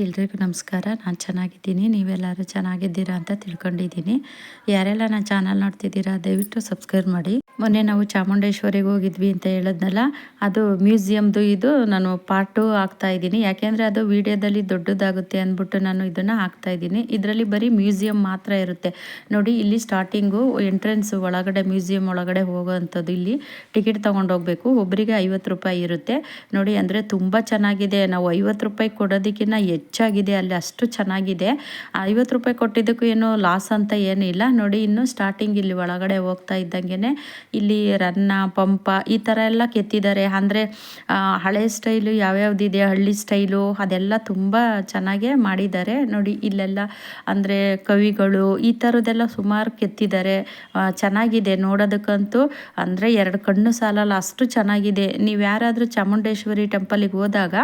ಎಲ್ರಿಗೂ ನಮಸ್ಕಾರ. ನಾನು ಚೆನ್ನಾಗಿದ್ದೀನಿ. ನೀವೆಲ್ಲರೂ ಚೆನ್ನಾಗಿದ್ದೀರಾ ಅಂತ ತಿಳ್ಕೊಂಡಿದ್ದೀನಿ. ಯಾರೆಲ್ಲ ನನ್ನ ಚಾನಲ್ ನೋಡ್ತಿದ್ದೀರಾ, ದಯವಿಟ್ಟು ಸಬ್ಸ್ಕ್ರೈಬ್ ಮಾಡಿ. ಮೊನ್ನೆ ನಾವು ಚಾಮುಂಡೇಶ್ವರಿಗೆ ಹೋಗಿದ್ವಿ ಅಂತ ಹೇಳಿದ್ನಲ್ಲ, ಅದು ಮ್ಯೂಸಿಯಮ್ದು ಇದು ನಾನು ಪಾರ್ಟು ಹಾಕ್ತಾ ಇದ್ದೀನಿ. ಯಾಕೆಂದರೆ ಅದು ವಿಡಿಯೋದಲ್ಲಿ ದೊಡ್ಡದಾಗುತ್ತೆ ಅಂದ್ಬಿಟ್ಟು ನಾನು ಇದನ್ನು ಹಾಕ್ತಾ ಇದ್ದೀನಿ. ಇದರಲ್ಲಿ ಬರೀ ಮ್ಯೂಸಿಯಂ ಮಾತ್ರ ಇರುತ್ತೆ. ನೋಡಿ, ಇಲ್ಲಿ ಸ್ಟಾರ್ಟಿಂಗು ಎಂಟ್ರೆನ್ಸ್ ಒಳಗಡೆ ಮ್ಯೂಸಿಯಂ ಒಳಗಡೆ ಹೋಗೋವಂಥದ್ದು ಇಲ್ಲಿ ಟಿಕೆಟ್ ತೊಗೊಂಡು ಹೋಗಬೇಕು. ಒಬ್ಬರಿಗೆ ಐವತ್ತು ರೂಪಾಯಿ ಇರುತ್ತೆ. ನೋಡಿ, ಅಂದರೆ ತುಂಬ ಚೆನ್ನಾಗಿದೆ. ನಾವು ಐವತ್ತು ರೂಪಾಯಿ ಕೊಡೋದಕ್ಕಿಂತ ಹೆಚ್ಚಾಗಿದೆ, ಅಲ್ಲಿ ಅಷ್ಟು ಚೆನ್ನಾಗಿದೆ. ಐವತ್ತು ರೂಪಾಯಿ ಕೊಟ್ಟಿದ್ದಕ್ಕೂ ಏನು ಲಾಸ್ ಅಂತ ಏನಿಲ್ಲ. ನೋಡಿ, ಇನ್ನು ಸ್ಟಾರ್ಟಿಂಗ್ ಇಲ್ಲಿ ಒಳಗಡೆ ಹೋಗ್ತಾ ಇದ್ದಂಗೆ ಇಲ್ಲಿ ರನ್ನ, ಪಂಪ ಈ ಥರ ಎಲ್ಲ ಕೆತ್ತಿದ್ದಾರೆ. ಅಂದರೆ ಹಳೆ ಸ್ಟೈಲು ಯಾವ್ಯಾವ್ದಿದೆ, ಹಳ್ಳಿ ಸ್ಟೈಲು ಅದೆಲ್ಲ ತುಂಬ ಚೆನ್ನಾಗೆ ಮಾಡಿದ್ದಾರೆ. ನೋಡಿ, ಇಲ್ಲೆಲ್ಲ ಅಂದರೆ ಕವಿಗಳು ಈ ಥರದ್ದೆಲ್ಲ ಸುಮಾರು ಕೆತ್ತಿದ್ದಾರೆ. ಚೆನ್ನಾಗಿದೆ ನೋಡೋದಕ್ಕಂತೂ. ಅಂದರೆ, ಎರಡು ಕಣ್ಣು ಸಾಲಲ್ಲ, ಅಷ್ಟು ಚೆನ್ನಾಗಿದೆ. ನೀವು ಯಾರಾದರೂ ಚಾಮುಂಡೇಶ್ವರಿ ಟೆಂಪಲಿಗೆ ಹೋದಾಗ,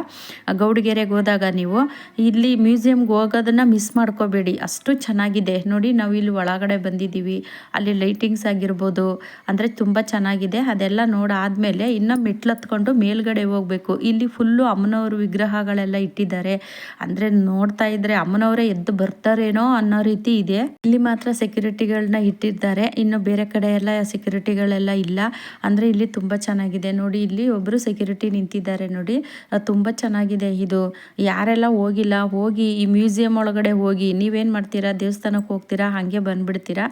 ಗೌಡಗೆರೆಗೆ ಹೋದಾಗ ನೀವು ಇಲ್ಲಿ ಮ್ಯೂಸಿಯಮ್ಗೆ ಹೋಗೋದನ್ನು ಮಿಸ್ ಮಾಡ್ಕೋಬೇಡಿ. ಅಷ್ಟು ಚೆನ್ನಾಗಿದೆ. ನೋಡಿ, ನಾವು ಇಲ್ಲಿ ಒಳಗಡೆ ಬಂದಿದ್ದೀವಿ. ಅಲ್ಲಿ ಲೈಟಿಂಗ್ಸ್ ಆಗಿರ್ಬೋದು, ಅಂದರೆ ತುಂಬ ಚೆನ್ನಾಗಿದೆ. ಅದೆಲ್ಲ ನೋಡಾದಮೇಲೆ ಇನ್ನು ಮೆಟ್ಲತ್ಕೊಂಡು ಮೇಲ್ಗಡೆ ಹೋಗಬೇಕು. ಇಲ್ಲಿ ಫುಲ್ಲು ಅಮ್ಮನವ್ರ ವಿಗ್ರಹಗಳೆಲ್ಲ ಇಟ್ಟಿದ್ದಾರೆ. ಅಂದರೆ ನೋಡ್ತಾ ಇದ್ರೆ ಅಮ್ಮನವರೇ ಎದ್ದು ಬರ್ತಾರೇನೋ ಅನ್ನೋ ರೀತಿ ಇದೆ. ಇಲ್ಲಿ ಮಾತ್ರ ಸೆಕ್ಯೂರಿಟಿಗಳನ್ನ ಇಟ್ಟಿದ್ದಾರೆ. ಇನ್ನು ಬೇರೆ ಕಡೆ ಎಲ್ಲ ಸೆಕ್ಯೂರಿಟಿಗಳೆಲ್ಲ ಇಲ್ಲ. ಅಂದರೆ ಇಲ್ಲಿ ತುಂಬ ಚೆನ್ನಾಗಿದೆ. ನೋಡಿ, ಇಲ್ಲಿ ಒಬ್ಬರು ಸೆಕ್ಯೂರಿಟಿ ನಿಂತಿದ್ದಾರೆ ನೋಡಿ. ತುಂಬ ಚೆನ್ನಾಗಿದೆ ಇದು. ಯಾರೆಲ್ಲ ಹೋಗಿಲ್ಲ ಹೋಗಿ ಈ ಮ್ಯೂಸಿಯಂ ಒಳಗಡೆ ಹೋಗಿ ನೀವೇನು ಮಾಡ್ತೀರಾ? ದೇವಸ್ಥಾನಕ್ಕೆ ಹೋಗ್ತೀರಾ? ಹಾಗೆ ಬಂದುಬಿಡ್ತೀರಾ?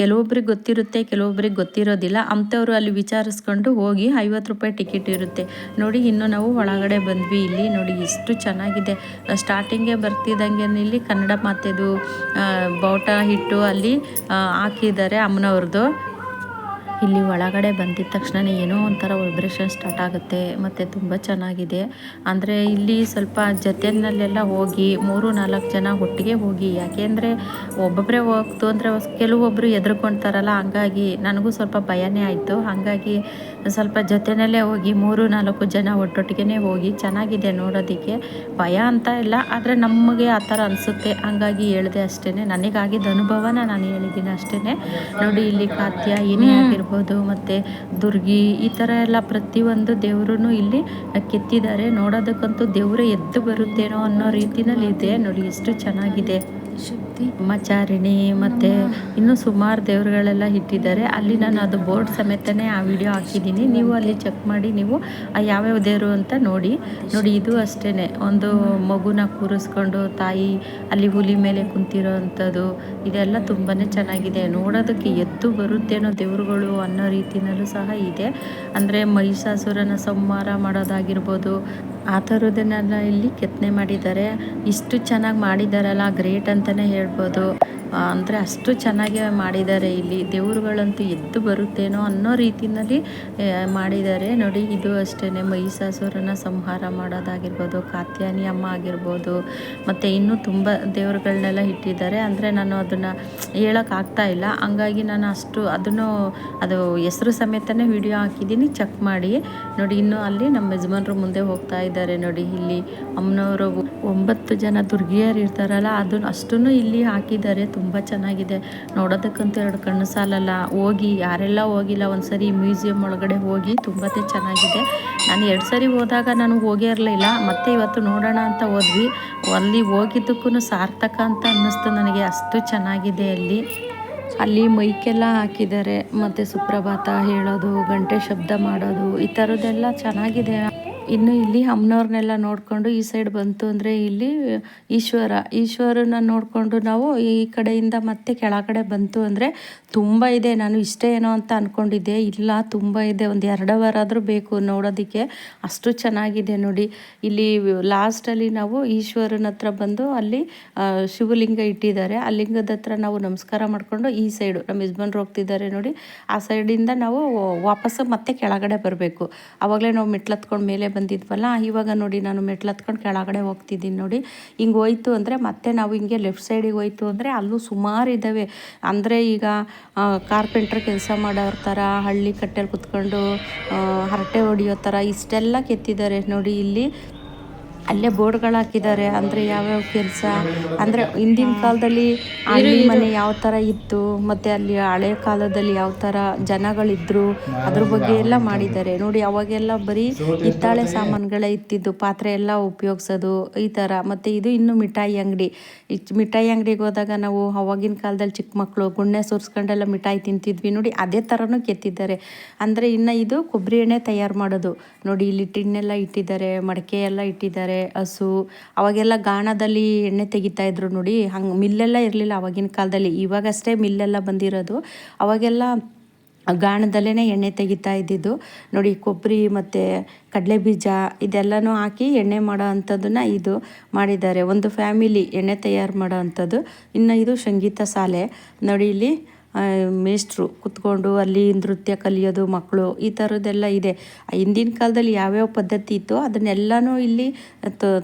ಕೆಲವೊಬ್ರಿಗೆ ಗೊತ್ತಿರುತ್ತೆ, ಕೆಲವೊಬ್ರಿಗೆ ಗೊತ್ತಿರೋದಿಲ್ಲ. ಅಂಥವ್ರು ಅಲ್ಲಿ ವಿಚಾರಿಸ್ಕೊಂಡು ಹೋಗಿ ಐವತ್ತು ರೂಪಾಯಿ ಟಿಕೆಟ್ ಇರುತ್ತೆ. ನೋಡಿ, ಇನ್ನು ನಾವು ಒಳಗಡೆ ಬಂದ್ವಿ. ಇಲ್ಲಿ ನೋಡಿ ಎಷ್ಟು ಚೆನ್ನಾಗಿದೆ. ಸ್ಟಾರ್ಟಿಂಗೇ ಬರ್ತಿದ್ದಂಗೆ ಇಲ್ಲಿ ಕನ್ನಡ ಮಾತೆದು ಬಾವುಟ ಹಿಟ್ಟು ಅಲ್ಲಿ ಹಾಕಿದ್ದಾರೆ ಅಮ್ಮನವ್ರದ್ದು. ಇಲ್ಲಿ ಒಳಗಡೆ ಬಂದಿದ ತಕ್ಷಣ ಏನೋ ಒಂಥರ ವೈಬ್ರೇಷನ್ ಸ್ಟಾರ್ಟ್ ಆಗುತ್ತೆ, ಮತ್ತು ತುಂಬ ಚೆನ್ನಾಗಿದೆ. ಅಂದರೆ ಇಲ್ಲಿ ಸ್ವಲ್ಪ ಜೊತೆಯಲ್ಲೆಲ್ಲ ಹೋಗಿ ಮೂರು ನಾಲ್ಕು ಜನ ಒಟ್ಟಿಗೆ ಹೋಗಿ, ಯಾಕೆಂದರೆ ಒಬ್ಬೊಬ್ಬರೇ ಹೋಗ್ತು ಅಂದರೆ ಕೆಲವೊಬ್ಬರು ಎದ್ರುಕೊಳ್ತಾರಲ್ಲ ಹಂಗಾಗಿ ನನಗೂ ಸ್ವಲ್ಪ ಭಯನೇ ಆಯಿತು. ಹಾಗಾಗಿ ಸ್ವಲ್ಪ ಜೊತೆಯಲ್ಲೇ ಹೋಗಿ ಮೂರು ನಾಲ್ಕು ಜನ ಒಟ್ಟೊಟ್ಟಿಗೆ ಹೋಗಿ ಚೆನ್ನಾಗಿದೆ ನೋಡೋದಕ್ಕೆ. ಭಯ ಅಂತ ಇಲ್ಲ ಆದರೆ ನಮಗೆ ಆ ಥರ ಅನಿಸುತ್ತೆ. ಹಂಗಾಗಿ ಹೇಳಿದೆ ಅಷ್ಟೇ ನನಗಾಗಿದ್ದ ಅನುಭವನ ನಾನು ಹೇಳಿದ್ದೀನಿ ಅಷ್ಟೇ ನೋಡಿ ಇಲ್ಲಿ ಕಾತ್ಯ ಏನೇ ಆಗಿರ್ಬೋದು ಆಗಿರ್ಬೋದು ಮತ್ತು ದುರ್ಗಿ ಈ ಥರ ಎಲ್ಲ ಪ್ರತಿಯೊಂದು ದೇವ್ರೂ ಇಲ್ಲಿ ಕೆತ್ತಿದ್ದಾರೆ. ನೋಡೋದಕ್ಕಂತೂ ದೇವರೇ ಎದ್ದು ಬರುತ್ತೇನೋ ಅನ್ನೋ ರೀತಿಯಲ್ಲಿ ಇದೆ ನೋಡಿ ಎಷ್ಟು ಚೆನ್ನಾಗಿದೆ. ಶಕ್ತಿ, ಬ್ರಹ್ಮಚಾರಿಣಿ ಮತ್ತು ಇನ್ನೂ ಸುಮಾರು ದೇವರುಗಳೆಲ್ಲ ಇಟ್ಟಿದ್ದಾರೆ. ಅಲ್ಲಿ ನಾನು ಅದು ಬೋರ್ಡ್ ಸಮೇತನೇ ಆ ವಿಡಿಯೋ ಹಾಕಿದ್ದೀನಿ. ನೀವು ಅಲ್ಲಿ ಚೆಕ್ ಮಾಡಿ, ನೀವು ಯಾವ್ಯಾವ ದೇವರು ಅಂತ ನೋಡಿ. ನೋಡಿ, ಇದು ಅಷ್ಟೇ ಒಂದು ಮಗುನ ಕೂರಿಸ್ಕೊಂಡು ತಾಯಿ ಅಲ್ಲಿ ಹುಲಿ ಮೇಲೆ ಕುಂತಿರೋ ಅಂಥದ್ದು ಇದೆಲ್ಲ ತುಂಬಾ ಚೆನ್ನಾಗಿದೆ. ನೋಡೋದಕ್ಕೆ ಎದ್ದು ಬರುತ್ತೇನೋ ದೇವರುಗಳು ಅನ್ನೋ ರೀತಿಯಲ್ಲೂ ಸಹ ಇದೆ. ಅಂದರೆ ಮಹಿಷಾಸುರನ ಸಂಹಾರ ಮಾಡೋದಾಗಿರ್ಬೋದು ಆ ಥರದನ್ನೆಲ್ಲ ಇಲ್ಲಿ ಕೆತ್ತನೆ ಮಾಡಿದ್ದಾರೆ. ಇಷ್ಟು ಚೆನ್ನಾಗಿ ಮಾಡಿದ್ದಾರಲ್ಲ ಗ್ರೇಟ್ ಅಂತಲೇ ಹೇಳ್ಬೋದು. ಅಂದರೆ ಅಷ್ಟು ಚೆನ್ನಾಗಿ ಮಾಡಿದ್ದಾರೆ ಇಲ್ಲಿ. ದೇವರುಗಳಂತೂ ಎದ್ದು ಬರುತ್ತೇನೋ ಅನ್ನೋ ರೀತಿಯಲ್ಲಿ ಮಾಡಿದ್ದಾರೆ. ನೋಡಿ, ಇದು ಅಷ್ಟೇ ಮಹಿಷಾಸುರನ ಸಂಹಾರ ಮಾಡೋದಾಗಿರ್ಬೋದು ಕಾತ್ಯಾನಿ ಅಮ್ಮ ಆಗಿರ್ಬೋದು, ಮತ್ತು ಇನ್ನೂ ತುಂಬ ದೇವರುಗಳನ್ನೆಲ್ಲ ಇಟ್ಟಿದ್ದಾರೆ. ಅಂದರೆ ನಾನು ಅದನ್ನು ಹೇಳೋಕ್ಕಾಗ್ತಾ ಇಲ್ಲ. ಹಂಗಾಗಿ ನಾನು ಅಷ್ಟು ಅದನ್ನು, ಅದು ಹೆಸರು ಸಮೇತನೇ ವಿಡಿಯೋ ಹಾಕಿದ್ದೀನಿ. ಚೆಕ್ ಮಾಡಿ. ನೋಡಿ, ಇನ್ನೂ ಅಲ್ಲಿ ನಮ್ಮ ಯಜಮಾನರು ಮುಂದೆ ಹೋಗ್ತಾ ಇದ್ದಾರೆ. ನೋಡಿ, ಇಲ್ಲಿ ಅಮ್ಮನವರು ಒಂಬತ್ತು ಜನ ದುರ್ಗಿಯರು ಇರ್ತಾರಲ್ಲ, ಅದನ್ನು ಅಷ್ಟನ್ನು ಇಲ್ಲಿ ಹಾಕಿದ್ದಾರೆ. ತುಂಬ ಚೆನ್ನಾಗಿದೆ. ನೋಡೋದಕ್ಕಂತೂ ಎರಡು ಕಣ್ಣು ಸಾಲಲ್ಲ. ಹೋಗಿ, ಯಾರೆಲ್ಲ ಹೋಗಿಲ್ಲ, ಒಂದು ಸರಿ ಮ್ಯೂಸಿಯಂ ಒಳಗಡೆ ಹೋಗಿ ತುಂಬ ಚೆನ್ನಾಗಿದೆ. ನಾನು ಎರಡು ಸರಿ ಹೋದಾಗ ನಾನು ಹೋಗೇ ಇರಲಿಲ್ಲ ಮತ್ತೆ ಇವತ್ತು ನೋಡೋಣ ಅಂತ ಹೋದ್ವಿ. ಅಲ್ಲಿ ಹೋಗಿದ್ದಕ್ಕೂ ಸಾರ್ಥಕ ಅಂತ ಅನ್ನಿಸ್ತು ನನಗೆ. ಅಷ್ಟು ಚೆನ್ನಾಗಿದೆ ಅಲ್ಲಿ. ಅಲ್ಲಿ ಮೈಕೆಲ್ಲ ಹಾಕಿದ್ದಾರೆ. ಮತ್ತು ಸುಪ್ರಭಾತ ಹೇಳೋದು, ಗಂಟೆ ಶಬ್ದ ಮಾಡೋದು, ಈ ಥರದ್ದೆಲ್ಲ ಚೆನ್ನಾಗಿದೆ. ಇನ್ನು ಇಲ್ಲಿ ಅಮ್ಮನವ್ರನ್ನೆಲ್ಲ ನೋಡಿಕೊಂಡು ಈ ಸೈಡ್ ಬಂತು ಅಂದರೆ ಇಲ್ಲಿ ಈಶ್ವರ. ಈಶ್ವರನ ನೋಡಿಕೊಂಡು ನಾವು ಈ ಕಡೆಯಿಂದ ಮತ್ತೆ ಕೆಳಗಡೆ ಬಂತು ಅಂದರೆ ತುಂಬ ಇದೆ. ನಾನು ಇಷ್ಟೇ ಏನೋ ಅಂತ ಅಂದ್ಕೊಂಡಿದ್ದೆ ಇಲ್ಲ, ತುಂಬ ಇದೆ. ಒಂದು ಎರಡು ವಾರ ಆದರೂ ಬೇಕು ನೋಡೋದಕ್ಕೆ. ಅಷ್ಟು ಚೆನ್ನಾಗಿದೆ ನೋಡಿ. ಇಲ್ಲಿ ಲಾಸ್ಟಲ್ಲಿ ನಾವು ಈಶ್ವರನ ಹತ್ರ ಬಂದು ಅಲ್ಲಿ ಶಿವಲಿಂಗ ಇಟ್ಟಿದ್ದಾರೆ. ಆ ಲಿಂಗದ ಹತ್ರ ನಾವು ನಮಸ್ಕಾರ ಮಾಡಿಕೊಂಡು ಈ ಸೈಡು ನಮ್ಮ ಯಜಮಾನ್ರು ಹೋಗ್ತಿದ್ದಾರೆ ನೋಡಿ. ಆ ಸೈಡಿಂದ ನಾವು ವಾಪಸ್ಸು ಮತ್ತೆ ಕೆಳಗಡೆ ಬರಬೇಕು. ಆವಾಗಲೇ ನಾವು ಮೆಟ್ಲತ್ಕೊಂಡು ಮೇಲೆ ಬಂದಿದ್ವಲ್ಲ, ಇವಾಗ ನೋಡಿ ನಾನು ಮೆಟ್ಲು ಹತ್ಕೊಂಡು ಕೆಳಗಡೆ ಹೋಗ್ತಿದ್ದೀನಿ ನೋಡಿ. ಹಿಂಗೆ ಹೋಯ್ತು ಅಂದರೆ ಮತ್ತೆ ನಾವು ಹಿಂಗೆ ಲೆಫ್ಟ್ ಸೈಡಿಗೆ ಹೋಯ್ತು ಅಂದರೆ ಅಲ್ಲೂ ಸುಮಾರು ಇದ್ದಾವೆ ಅಂದರೆ ಈಗ ಕಾರ್ಪೆಂಟ್ರ್ ಕೆಲಸ ಮಾಡೋರ ಥರ ಹಳ್ಳಿ ಕಟ್ಟೆಲಿ ಕುತ್ಕೊಂಡು ಹರಟೆ ಹೊಡಿಯೋ ಥರ ಇಷ್ಟೆಲ್ಲ ಕೆತ್ತಿದ್ದಾರೆ ನೋಡಿ ಇಲ್ಲಿ. ಅಲ್ಲೇ ಬೋರ್ಡ್ಗಳು ಹಾಕಿದ್ದಾರೆ. ಅಂದರೆ ಯಾವ್ಯಾವ ಕೆಲಸ? ಅಂದರೆ ಹಿಂದಿನ ಕಾಲದಲ್ಲಿ ಹಳ್ಳಿ ಮನೆ ಯಾವ ಥರ ಇತ್ತು, ಮತ್ತು ಅಲ್ಲಿ ಹಳೆ ಕಾಲದಲ್ಲಿ ಯಾವ ಥರ ಜನಗಳಿದ್ರು, ಅದ್ರ ಬಗ್ಗೆ ಎಲ್ಲ ಮಾಡಿದ್ದಾರೆ. ನೋಡಿ, ಅವಾಗೆಲ್ಲ ಬರೀ ಹಿತ್ತಾಳೆ ಸಾಮಾನುಗಳೇ ಇತ್ತಿದ್ದು, ಪಾತ್ರೆ ಎಲ್ಲ ಉಪಯೋಗಿಸೋದು ಈ ಥರ. ಮತ್ತು ಇದು ಇನ್ನು ಮಿಠಾಯಿ ಅಂಗಡಿ. ಈ ಮಿಠಾಯಿ ಅಂಗಡಿಗೆ ಹೋದಾಗ ನಾವು ಅವಾಗಿನ ಕಾಲದಲ್ಲಿ ಚಿಕ್ಕ ಮಕ್ಕಳು ಗುಣ್ಣೆ ಸುರಿಸ್ಕೊಂಡೆಲ್ಲ ಮಿಠಾಯಿ ತಿಂತಿದ್ವಿ. ನೋಡಿ ಅದೇ ಥರನೂ ಕೆತ್ತಿದ್ದಾರೆ. ಅಂದರೆ ಇನ್ನು ಇದು ಕೊಬ್ಬರಿ ಎಣ್ಣೆ ತಯಾರು ಮಾಡೋದು. ನೋಡಿ ಇಲ್ಲಿ ಟಿನ್ನೆಲ್ಲ ಇಟ್ಟಿದ್ದಾರೆ, ಮಡಕೆ ಎಲ್ಲ ಇಟ್ಟಿದ್ದಾರೆ, ಹಸು. ಅವಾಗೆಲ್ಲ ಗಾಣದಲ್ಲಿ ಎಣ್ಣೆ ತೆಗಿತಾ ಇದ್ರು ನೋಡಿ. ಹಂಗೆ ಮಿಲ್ಲೆಲ್ಲ ಇರಲಿಲ್ಲ ಅವಾಗಿನ ಕಾಲದಲ್ಲಿ. ಇವಾಗಷ್ಟೇ ಮಿಲ್ಲೆಲ್ಲ ಬಂದಿರೋದು. ಅವಾಗೆಲ್ಲ ಗಾಣದಲ್ಲೇ ಎಣ್ಣೆ ತೆಗಿತಾ ಇದ್ದಿದ್ದು. ನೋಡಿ ಕೊಬ್ಬರಿ ಮತ್ತು ಕಡಲೆ ಬೀಜ ಇದೆಲ್ಲನೂ ಹಾಕಿ ಎಣ್ಣೆ ಮಾಡೋ ಅಂಥದ್ದನ್ನು ಇದು ಮಾಡಿದ್ದಾರೆ. ಒಂದು ಫ್ಯಾಮಿಲಿ ಎಣ್ಣೆ ತಯಾರು ಮಾಡೋ ಅಂಥದ್ದು. ಇನ್ನು ಇದು ಸಂಗೀತ ಶಾಲೆ. ನೋಡಿ, ಇಲ್ಲಿ ಮೇಷ್ಟ್ರು ಕುತ್ಕೊಂಡು ಅಲ್ಲಿ ನೃತ್ಯ ಕಲಿಯೋದು, ಮಕ್ಕಳು ಈ ಥರದ್ದೆಲ್ಲ ಇದೆ. ಹಿಂದಿನ ಕಾಲದಲ್ಲಿ ಯಾವ್ಯಾವ ಪದ್ಧತಿ ಇತ್ತು ಅದನ್ನೆಲ್ಲನೂ ಇಲ್ಲಿ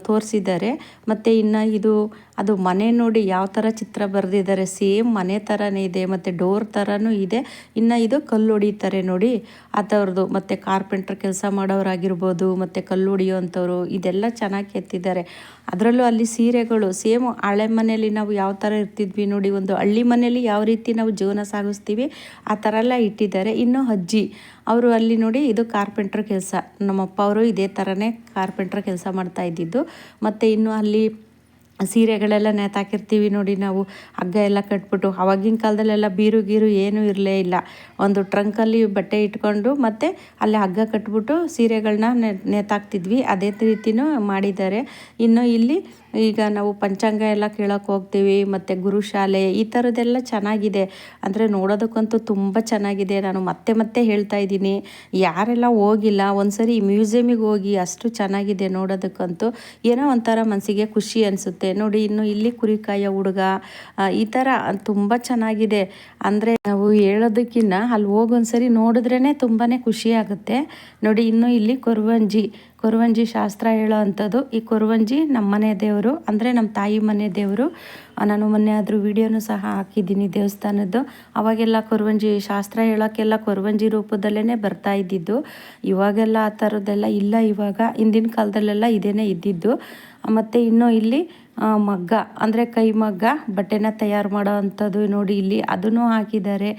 ತೋರಿಸಿದ್ದಾರೆ. ಮತ್ತು ಇನ್ನು ಇದು, ಅದು ಮನೆ ನೋಡಿ ಯಾವ ಥರ ಚಿತ್ರ ಬರೆದಿದ್ದಾರೆ, ಸೇಮ್ ಮನೆ ಥರನೇ ಇದೆ, ಮತ್ತು ಡೋರ್ ಥರನೂ ಇದೆ. ಇನ್ನು ಇದು ಕಲ್ಲು ಹೊಡಿತಾರೆ ನೋಡಿ. ಆ ಥರದ್ದು ಮತ್ತು ಕಾರ್ಪೆಂಟ್ರ್ ಕೆಲಸ ಮಾಡೋರಾಗಿರ್ಬೋದು ಮತ್ತು ಕಲ್ಲು ಹೊಡಿಯೋವಂಥವ್ರು, ಇದೆಲ್ಲ ಚೆನ್ನಾಗಿ ಕೆತ್ತಿದ್ದಾರೆ. ಅದರಲ್ಲೂ ಅಲ್ಲಿ ಸೀರೆಗಳು, ಸೇಮ್ ಹಳೆ ಮನೆಯಲ್ಲಿ ನಾವು ಯಾವ ಥರ ಇರ್ತಿದ್ವಿ ನೋಡಿ, ಒಂದು ಹಳ್ಳಿ ಮನೆಯಲ್ಲಿ ಯಾವ ರೀತಿ ನಾವು ಜೀವನ ಸಾಗಿಸ್ತೀವಿ. ಆ ಥರ ಎಲ್ಲ ಇಟ್ಟಿದ್ದಾರೆ. ಇನ್ನು ಅಜ್ಜಿ, ಅವರು ಅಲ್ಲಿ ನೋಡಿ ಇದು ಕಾರ್ಪೆಂಟ್ರ್ ಕೆಲಸ. ನಮ್ಮಪ್ಪ ಅವರು ಇದೇ ಥರನೇ ಕಾರ್ಪೆಂಟ್ರ್ ಕೆಲಸ ಮಾಡ್ತಾ ಇದ್ದಿದ್ದು. ಮತ್ತು ಇನ್ನು ಅಲ್ಲಿ ಸೀರೆಗಳೆಲ್ಲ ನೇತಾಕಿರ್ತೀವಿ ನೋಡಿ ನಾವು, ಹಗ್ಗ ಎಲ್ಲ ಕಟ್ಬಿಟ್ಟು. ಆವಾಗಿನ ಕಾಲದಲ್ಲೆಲ್ಲ ಬೀರು ಗೀರು ಏನೂ ಇರಲೇ ಇಲ್ಲ. ಒಂದು ಟ್ರಂಕಲ್ಲಿ ಬಟ್ಟೆ ಇಟ್ಕೊಂಡು ಮತ್ತು ಅಲ್ಲಿ ಹಗ್ಗ ಕಟ್ಬಿಟ್ಟು ಸೀರೆಗಳನ್ನ ನೇತಾಕ್ತಿದ್ವಿ. ಅದೇ ರೀತಿಯೂ ಮಾಡಿದ್ದಾರೆ. ಇನ್ನು ಇಲ್ಲಿ ಈಗ ನಾವು ಪಂಚಾಂಗ ಎಲ್ಲ ಕೇಳೋಕೆ ಹೋಗ್ತೀವಿ, ಮತ್ತು ಗುರುಶಾಲೆ ಈ ಥರದ್ದೆಲ್ಲ ಚೆನ್ನಾಗಿದೆ. ಅಂದರೆ ನೋಡೋದಕ್ಕಂತೂ ತುಂಬ ಚೆನ್ನಾಗಿದೆ. ನಾನು ಮತ್ತೆ ಮತ್ತೆ ಹೇಳ್ತಾ ಇದ್ದೀನಿ. ಯಾರೆಲ್ಲ ಹೋಗಿಲ್ಲ, ಒಂದ್ಸರಿ ಮ್ಯೂಸಿಯಮಿಗೆ ಹೋಗಿ ಅಷ್ಟು ಚೆನ್ನಾಗಿದೆ ನೋಡೋದಕ್ಕಂತೂ ಏನೋ ಒಂಥರ ಮನಸ್ಸಿಗೆ ಖುಷಿ ಅನಿಸುತ್ತೆ. ನೋಡಿ, ಇನ್ನು ಇಲ್ಲಿ ಕುರಿಕಾಯ ಹುಡುಗ ಈ ಥರ ತುಂಬ ಚೆನ್ನಾಗಿದೆ. ಅಂದರೆ ನಾವು ಹೇಳೋದಕ್ಕಿನ್ನ ಅಲ್ಲಿ ಹೋಗೊಂದ್ಸರಿ ನೋಡಿದ್ರೇ ತುಂಬಾ ಖುಷಿ ಆಗುತ್ತೆ. ನೋಡಿ, ಇನ್ನು ಇಲ್ಲಿ ಕೊರವಂಜಿ. ಕೊರವಂಜಿ ಶಾಸ್ತ್ರ ಹೇಳೋ ಅಂಥದ್ದು. ಈ ಕುರುವಂಜಿ ನಮ್ಮ ಮನೆ ದೇವರು, ಅಂದರೆ ನಮ್ಮ ತಾಯಿ ಮನೆ ದೇವರು. ನಾನು ಮೊನ್ನೆ ಆದರೂ ವಿಡಿಯೋನು ಸಹ ಹಾಕಿದ್ದೀನಿ ದೇವಸ್ಥಾನದ್ದು. ಅವಾಗೆಲ್ಲ ಕುರುವಂಜಿ ಶಾಸ್ತ್ರ ಹೇಳೋಕ್ಕೆಲ್ಲ ಕುರುವಂಜಿ ರೂಪದಲ್ಲೇ ಬರ್ತಾ ಇದ್ದಿದ್ದು. ಇವಾಗೆಲ್ಲ ಆ ಥರದ್ದೆಲ್ಲ ಇಲ್ಲ ಇವಾಗ. ಹಿಂದಿನ ಕಾಲದಲ್ಲೆಲ್ಲ ಇದೇನೇ ಇದ್ದಿದ್ದು. ಮತ್ತು ಇನ್ನು ಇಲ್ಲಿ ಮಗ್ಗ, ಅಂದರೆ ಕೈ ಮಗ್ಗ, ಬಟ್ಟೆನ ತಯಾರು ಮಾಡೋ ಅಂಥದ್ದು ನೋಡಿ ಇಲ್ಲಿ ಅದನ್ನು ಹಾಕಿದ್ದಾರೆ.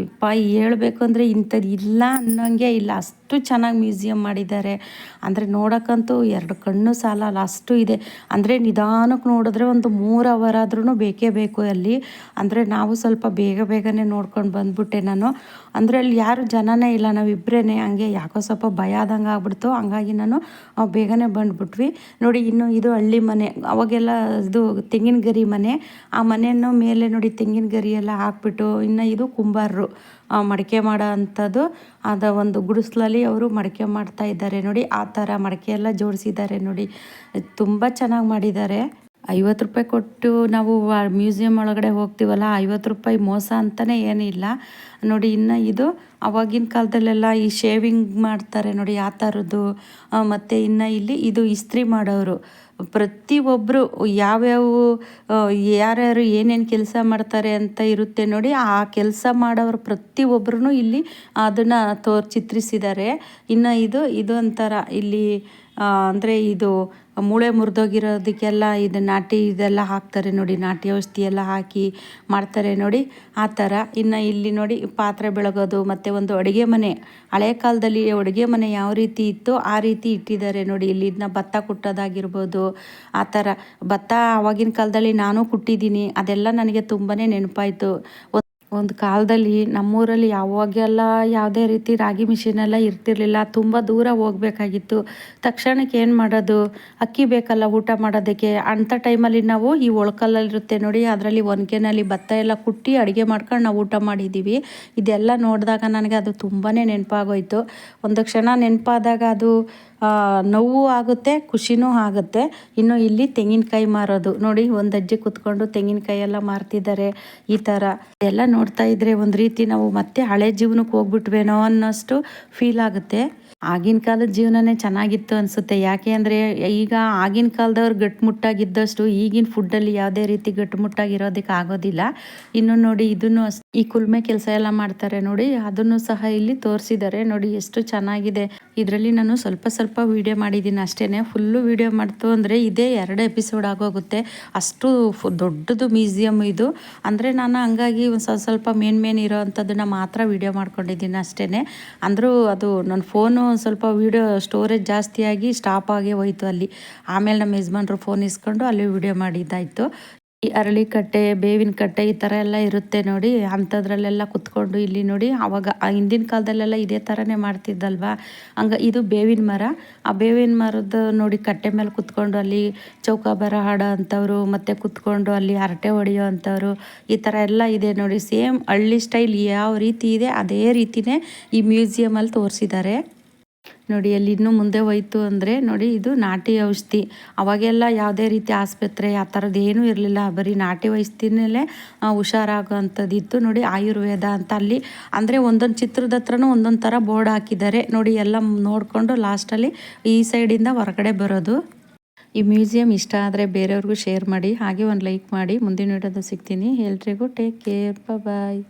ಇಪ್ಪ ಹೇಳಬೇಕು ಅಂದರೆ ಇಂಥದ್ದು ಇಲ್ಲ ಅನ್ನೋಂಗೆ ಇಲ್ಲ. ಅಷ್ಟು ಚೆನ್ನಾಗಿ ಮ್ಯೂಸಿಯಂ ಮಾಡಿದ್ದಾರೆ. ಅಂದರೆ ನೋಡೋಕ್ಕಂತೂ ಎರಡು ಕಣ್ಣು ಸಾಲಲ್ಲ ಅಷ್ಟು ಇದೆ. ಅಂದರೆ ನಿಧಾನಕ್ಕೆ ನೋಡಿದ್ರೆ ಒಂದು ಮೂರು ಅವರ್ ಆದ್ರೂ ಬೇಕೇ ಬೇಕು ಅಲ್ಲಿ. ಅಂದರೆ ನಾವು ಸ್ವಲ್ಪ ಬೇಗ ಬೇಗನೆ ನೋಡ್ಕೊಂಡು ಬಂದ್ಬಿಟ್ಟೆ ನಾನು. ಅಂದರೆ ಅಲ್ಲಿ ಯಾರು ಜನನೇ ಇಲ್ಲ ನಾವಿಬ್ಬರೇ ಹಂಗೆ ಯಾಕೋ ಸ್ವಲ್ಪ ಭಯ ಆದಂಗೆ ಆಗ್ಬಿಡ್ತು. ಹಂಗಾಗಿ ನಾನು ಬೇಗನೆ ಬಂದುಬಿಟ್ವಿ. ನೋಡಿ, ಇನ್ನು ಇದು ಹಳ್ಳಿ ಮನೆ. ಅವಾಗೆಲ್ಲ ಇದು ತೆಂಗಿನ ಗರಿ ಮನೆ. ಆ ಮನೆಯನ್ನು ಮೇಲೆ ನೋಡಿ ತೆಂಗಿನ ಗರಿ ಎಲ್ಲ ಹಾಕ್ಬಿಟ್ಟು, ಇನ್ನು ಇದು ಕುಂಬಾರರು ಮಡಿಕೆ ಮಾಡೋ ಅಂಥದ್ದು. ಅದ ಒಂದು ಗುಡಿಸ್ಲಲ್ಲಿ ಅವರು ಮಡಿಕೆ ಮಾಡ್ತಾ ಇದ್ದಾರೆ. ನೋಡಿ, ಆ ಥರ ಮಡಿಕೆ ಎಲ್ಲ ಜೋಡಿಸಿದ್ದಾರೆ ನೋಡಿ. ತುಂಬ ಚೆನ್ನಾಗಿ ಮಾಡಿದ್ದಾರೆ. ಐವತ್ತು ರೂಪಾಯಿ ಕೊಟ್ಟು ನಾವು ಮ್ಯೂಸಿಯಂ ಒಳಗಡೆ ಹೋಗ್ತೀವಲ್ಲ, ಐವತ್ತು ರೂಪಾಯಿ ಮೋಸ ಅಂತಲೇ ಏನಿಲ್ಲ. ನೋಡಿ, ಇನ್ನು ಇದು ಅವಾಗಿನ ಕಾಲದಲ್ಲೆಲ್ಲ ಈ ಶೇವಿಂಗ್ ಮಾಡ್ತಾರೆ ನೋಡಿ, ಆ ಥರದ್ದು ಮತ್ತು ಇನ್ನು ಇಲ್ಲಿ ಇದು ಇಸ್ತ್ರಿ ಮಾಡೋರು. ಪ್ರತಿಯೊಬ್ಬರು ಯಾವ್ಯಾವ ಯಾರ್ಯಾರು ಏನೇನು ಕೆಲಸ ಮಾಡ್ತಾರೆ ಅಂತ ಇರುತ್ತೆ ನೋಡಿ, ಆ ಕೆಲಸ ಮಾಡೋರು ಪ್ರತಿಯೊಬ್ಬರೂ ಇಲ್ಲಿ ಅದನ್ನು ತೋರ್ ಚಿತ್ರಿಸಿದ್ದಾರೆ. ಇನ್ನು ಇದು ಇದು ಒಂಥರ ಇಲ್ಲಿ ಅಂದರೆ ಇದು ಮೂಳೆ ಮುರಿದೋಗಿರೋದಕ್ಕೆಲ್ಲ ಇದು ನಾಟಿ ಇದೆಲ್ಲ ಹಾಕ್ತಾರೆ ನೋಡಿ, ನಾಟಿ ಔಷಧಿ ಎಲ್ಲ ಹಾಕಿ ಮಾಡ್ತಾರೆ ನೋಡಿ, ಆ ಥರ. ಇನ್ನು ಇಲ್ಲಿ ನೋಡಿ ಪಾತ್ರೆ ಬೆಳಗೋದು, ಮತ್ತು ಒಂದು ಅಡುಗೆ ಮನೆ. ಹಳೆ ಕಾಲದಲ್ಲಿ ಅಡುಗೆ ಮನೆ ಯಾವ ರೀತಿ ಇತ್ತು ಆ ರೀತಿ ಇಟ್ಟಿದ್ದಾರೆ ನೋಡಿ. ಇಲ್ಲಿ ಇದನ್ನ ಭತ್ತ ಕುಟ್ಟೋದಾಗಿರ್ಬೋದು, ಆ ಥರ. ಭತ್ತ ಆವಾಗಿನ ಕಾಲದಲ್ಲಿ ನಾನು ಕುಟ್ಟಿದ್ದೀನಿ. ಅದೆಲ್ಲ ನನಗೆ ತುಂಬಾ ನೆನಪಾಯಿತು. ಒಂದು ಕಾಲದಲ್ಲಿ ನಮ್ಮೂರಲ್ಲಿ ಯಾವಾಗೆಲ್ಲ ಯಾವುದೇ ರೀತಿ ರಾಗಿ ಮಿಷಿನ್ ಎಲ್ಲ ಇರ್ತಿರ್ಲಿಲ್ಲ, ತುಂಬ ದೂರ ಹೋಗಬೇಕಾಗಿತ್ತು. ತಕ್ಷಣಕ್ಕೆ ಏನು ಮಾಡೋದು? ಅಕ್ಕಿ ಬೇಕಲ್ಲ ಊಟ ಮಾಡೋದಕ್ಕೆ. ಅಂಥ ಟೈಮಲ್ಲಿ ನಾವು ಈ ಒಳ್ಕಲ್ಲಲ್ಲಿರುತ್ತೆ ನೋಡಿ, ಅದರಲ್ಲಿ ಒನಕೆನಲ್ಲಿ ಭತ್ತ ಎಲ್ಲ ಕುಟ್ಟಿ ಅಡುಗೆ ಮಾಡ್ಕೊಂಡು ನಾವು ಊಟ ಮಾಡಿದ್ದೀವಿ ಇದೆಲ್ಲ ನೋಡಿದಾಗ ನನಗೆ ಅದು ತುಂಬಾ ನೆನಪಾಗೋಯ್ತು. ಒಂದು ಕ್ಷಣ ನೆನಪಾದಾಗ ಅದು ನೋವು ಆಗುತ್ತೆ, ಖುಷಿನೂ ಆಗುತ್ತೆ. ಇನ್ನು ಇಲ್ಲಿ ತೆಂಗಿನಕಾಯಿ ಮಾರೋದು. ನೋಡಿ, ಒಂದು ಅಜ್ಜಿ ಕುತ್ಕೊಂಡು ತೆಂಗಿನಕಾಯಿ ಎಲ್ಲ ಮಾರ್ತಿದ್ದಾರೆ. ಈ ಥರ ಎಲ್ಲ ನೋಡ್ತಾ ಇದ್ರೆ ಒಂದು ರೀತಿ ನಾವು ಮತ್ತೆ ಹಳೆ ಜೀವನಕ್ಕೆ ಹೋಗ್ಬಿಟ್ವೇನೋ ಅನ್ನೋಷ್ಟು ಫೀಲ್ ಆಗುತ್ತೆ. ಆಗಿನ ಕಾಲದ ಜೀವನನೇ ಚೆನ್ನಾಗಿತ್ತು ಅನಿಸುತ್ತೆ. ಯಾಕೆ ಅಂದರೆ ಈಗ ಆಗಿನ ಕಾಲದವ್ರು ಗಟ್ಟುಮುಟ್ಟಾಗಿದ್ದಷ್ಟು ಈಗಿನ ಫುಡ್ಡಲ್ಲಿ ಯಾವುದೇ ರೀತಿ ಗಟ್ಟುಮುಟ್ಟಾಗಿರೋದಕ್ಕೆ ಆಗೋದಿಲ್ಲ. ಇನ್ನು ನೋಡಿ ಇದನ್ನು ಅಷ್ಟು ಈ ಕುಲ್ಮೆ ಕೆಲಸ ಎಲ್ಲ ಮಾಡ್ತಾರೆ ನೋಡಿ, ಅದನ್ನು ಸಹ ಇಲ್ಲಿ ತೋರಿಸಿದ್ದಾರೆ. ನೋಡಿ ಎಷ್ಟು ಚೆನ್ನಾಗಿದೆ. ಇದರಲ್ಲಿ ನಾನು ಸ್ವಲ್ಪ ಸ್ವಲ್ಪ ವೀಡಿಯೋ ಮಾಡಿದ್ದೀನಿ ಅಷ್ಟೇ ಫುಲ್ಲು ವೀಡಿಯೋ ಮಾಡ್ತು ಅಂದರೆ ಇದೇ ಎರಡು ಎಪಿಸೋಡ್ ಆಗೋಗುತ್ತೆ. ಅಷ್ಟು ದೊಡ್ಡದು ಮ್ಯೂಸಿಯಮ್ ಇದು. ಅಂದರೆ ನಾನು ಹಂಗಾಗಿ ಒಂದು ಸ್ವಲ್ಪ ಸ್ವಲ್ಪ ಮೇನ್ ಮೇನ್ ಇರೋ ಅಂಥದ್ದನ್ನ ಮಾತ್ರ ವಿಡಿಯೋ ಮಾಡ್ಕೊಂಡಿದ್ದೀನಿ ಅಷ್ಟೇ ಅಂದರೂ ಅದು ನನ್ನ ಫೋನು ಒಂದು ಸ್ವಲ್ಪ ವೀಡಿಯೋ ಸ್ಟೋರೇಜ್ ಜಾಸ್ತಿಯಾಗಿ ಸ್ಟಾಪ್ ಆಗಿ ಹೋಯಿತು ಅಲ್ಲಿ. ಆಮೇಲೆ ನಮ್ಮ ಯಜಮಾನ್ರು ಫೋನ್ ಇಸ್ಕೊಂಡು ಅಲ್ಲಿ ವಿಡಿಯೋ ಮಾಡಿದ್ದಾಯಿತು. ಈ ಅರಳಿ ಕಟ್ಟೆ ಬೇವಿನ ಕಟ್ಟೆ ಈ ಥರ ಎಲ್ಲ ಇರುತ್ತೆ ನೋಡಿ. ಅಂಥದ್ರಲ್ಲೆಲ್ಲ ಕುತ್ಕೊಂಡು ಇಲ್ಲಿ ನೋಡಿ. ಆವಾಗ ಹಿಂದಿನ ಕಾಲದಲ್ಲೆಲ್ಲ ಇದೇ ಥರನೇ ಮಾಡ್ತಿದ್ದಲ್ವಾ? ಹಂಗ ಇದು ಬೇವಿನ ಮರ. ಆ ಬೇವಿನ ಮರದ ನೋಡಿ ಕಟ್ಟೆ ಮೇಲೆ ಕುತ್ಕೊಂಡು ಅಲ್ಲಿ ಚೌಕಾಬಾರ ಹಾಡೋ ಅಂಥವ್ರು, ಮತ್ತು ಕುತ್ಕೊಂಡು ಅಲ್ಲಿ ಹರಟೆ ಹೊಡೆಯೋ ಅಂಥವ್ರು ಈ ಥರ ಎಲ್ಲ ಇದೆ ನೋಡಿ. ಸೇಮ್ ಹಳ್ಳಿ ಸ್ಟೈಲ್ ಯಾವ ರೀತಿ ಇದೆ, ಅದೇ ರೀತಿನೇ ಈ ಮ್ಯೂಸಿಯಮಲ್ಲಿ ತೋರಿಸಿದ್ದಾರೆ. ನೋಡಿ ಅಲ್ಲಿ ಇನ್ನೂ ಮುಂದೆ ಹೋಯ್ತು ಅಂದರೆ ನೋಡಿ, ಇದು ನಾಟಿ ಔಷಧಿ. ಅವಾಗೆಲ್ಲ ಯಾವುದೇ ರೀತಿ ಆಸ್ಪತ್ರೆ ಆ ಥರದ್ದು ಏನೂ ಇರಲಿಲ್ಲ. ಬರೀ ನಾಟಿ ಔಷಧಿನಲ್ಲೇ ಹುಷಾರಾಗೋ ಅಂಥದ್ದಿತ್ತು ನೋಡಿ, ಆಯುರ್ವೇದ ಅಂತ ಅಲ್ಲಿ, ಅಂದರೆ ಒಂದೊಂದು ಚಿತ್ರದ ಹತ್ರನೂ ಒಂದೊಂದು ಥರ ಬೋರ್ಡ್ ಹಾಕಿದ್ದಾರೆ. ನೋಡಿ, ಎಲ್ಲ ನೋಡಿಕೊಂಡು ಲಾಸ್ಟಲ್ಲಿ ಈ ಸೈಡಿಂದ ಹೊರಗಡೆ ಬರೋದು. ಈ ಮ್ಯೂಸಿಯಂ ಇಷ್ಟ ಆದರೆ ಬೇರೆಯವ್ರಿಗೂ ಶೇರ್ ಮಾಡಿ, ಹಾಗೆ ಒಂದು ಲೈಕ್ ಮಾಡಿ. ಮುಂದಿನ ವಿಡಿಯೋದ ಸಿಗ್ತೀನಿ. ಎಲ್ರಿಗೂ ಟೇಕ್ ಕೇರ್ ಬಾಯ್